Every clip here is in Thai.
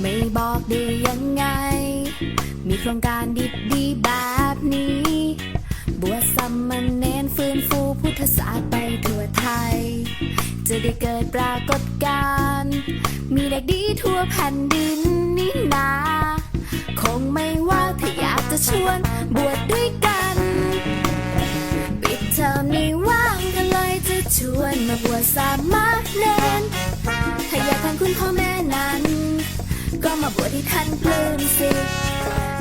ไม่บอกได้ยังไง มีโครงการดีๆแบบนี้บวชสัมมเน้นฟื้นฟูพุทธศาสตร์ไปทั่วไทย จะได้เกิดปรากฏการณ์มีเด็กดีทั่วแผ่นดินนี่นา จะชวนบวชด้วยกัน ปิดเทอมนี้ว่างกันเลยจะชวนมาบวชสามเณรถ้าอยากทานคุณพ่อแม่นั้น ก็มาบวชที่ท่านปลื้มสิ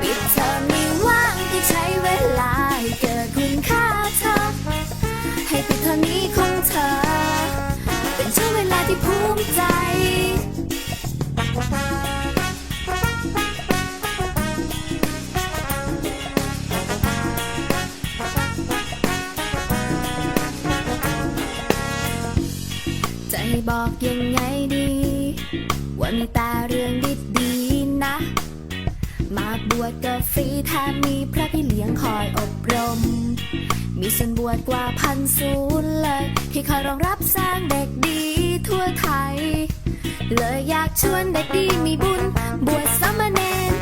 ปิดเทอมนี้ว่างที่ใช้เวลาให้เกิดคุณค่าเธอให้ปิดเทอมนี้ของเธอ ว่ามีแต่เรื่องดีๆนะ มาบวชก็ฟรีแถมมีพระพี่เลี้ยงคอยอบรม มีส่วนบวชกว่าพันศูนย์เลย ที่คอยรองรับสร้างเด็กดีทั่วไทย เลยอยากชวนเด็กดีมีบุญ บวชสามเณร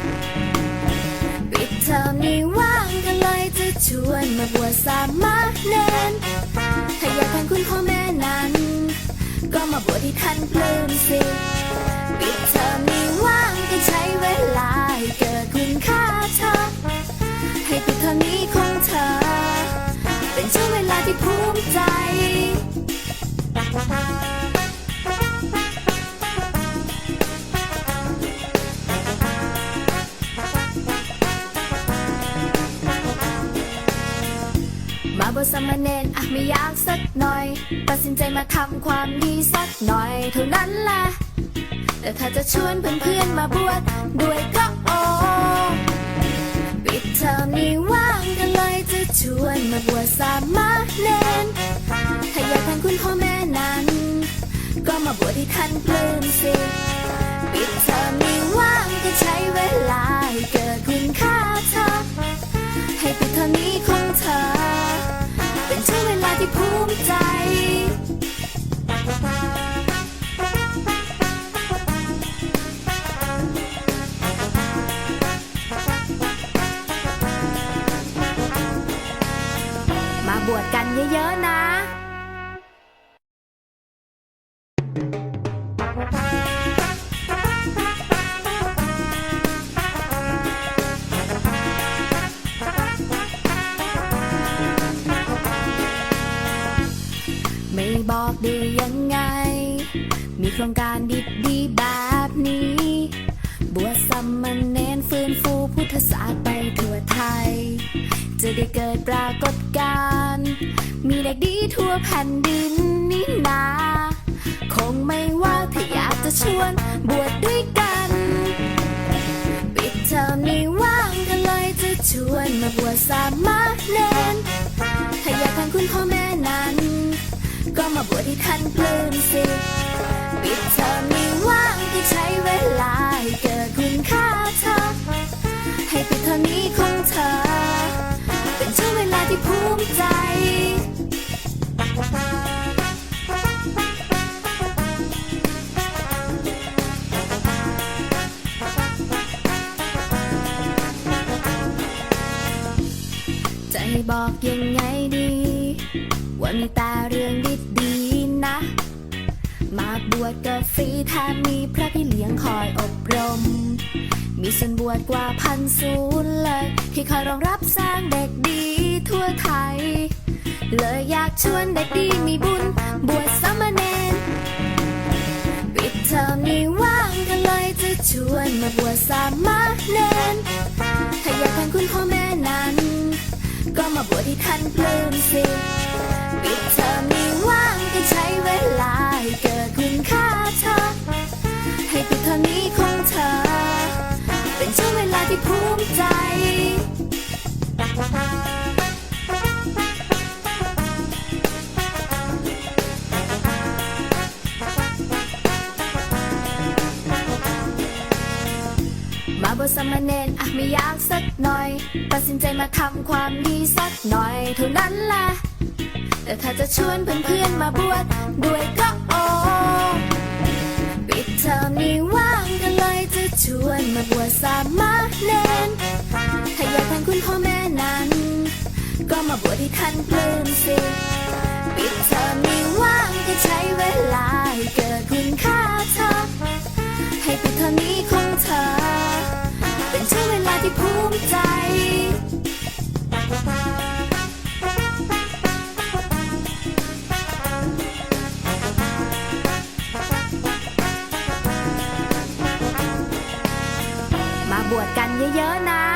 ปิดเทอมนี้ว่างกันเลยจะชวนมาบวชสามเณรถ้าอยากเป็นคุณพ่อแม่นั้น บวชสามเณรอะไม่อยากสักหน่อย ตัดสินใจมาทำความดีสักหน่อยเท่านั้นแหละแต่ถ้าจะชวนเพื่อนๆมาบวชด้วยก็โอปิดเทอมนี้ว่างกันเลยจะชวนมาบวชสามเณรถ้าอยากเป็นคุณพ่อแม่นั้น ก็มาบวชที่ท่านปลื้มสิ รงการดีๆแบบนี้ บวชสัมมเน้นฟื้นฟูพุทธศาสตร์ไปทั่วไทย จะได้เกิดปรากฏการณ์มีเด็กดีทั่วแผ่นดินนี่นาคงไม่ว่าถ้าอยากจะชวนบวชด้วยกัน ปิดเทอมนี้ว่างกันเลยจะชวนมาบวชสามเณรถ้าอยากเป็นคุณพ่อแม่นั้น ก็มาบวชที่ท่านปลื้มสิ ปิดเทอมนี้ว่างก็ใช้เวลาให้เกิดคุณค่าเธอ ให้ปิดเทอมนี้ของเธอ เป็นช่วงเวลาที่ภูมิใจจะให้บอกยังไงดี ว่ามีแต่เรื่องดีๆนะ มาบวชก็ฟรีแถมมีพระพี่เลี้ยงคอยอบรม มีส่วนบวชกว่าพันศูนย์เลย ที่คอยรองรับสร้างเด็กดีทั่วไทย เลยอยากชวนเด็กดีมีบุญ บวชสามเณรปิดเทอมนี้ว่างกันเลยจะชวนมาบวชสามเณรถ้าอยากเป็นคุณพ่อแม่นั้น ก็มาบวชที่ท่านปลื้มสิปิดเทอมนี้ว่าง บวชสามเณรอะไม่อยากสักหน่อย ตัดสินใจมาทำความดีสักหน่อยเท่านั้นแหละแต่ถ้าจะชวนเพื่อนๆมาบวชด้วยก็โอปิดเทอมนี้ว่างก็เลยจะชวนมาบวชสามเณรถ้าอยากเป็นคุณพ่อแม่นั้น ก็มาบวชที่ท่านปลื้มสิปิดเทอมนี้ว่างก็ใช้เวลาให้เกิดคุณค่าเธอให้ปิดเทอมนี้ของเธอ ที่ภูมิใจมาบวชกันเยอะๆนะ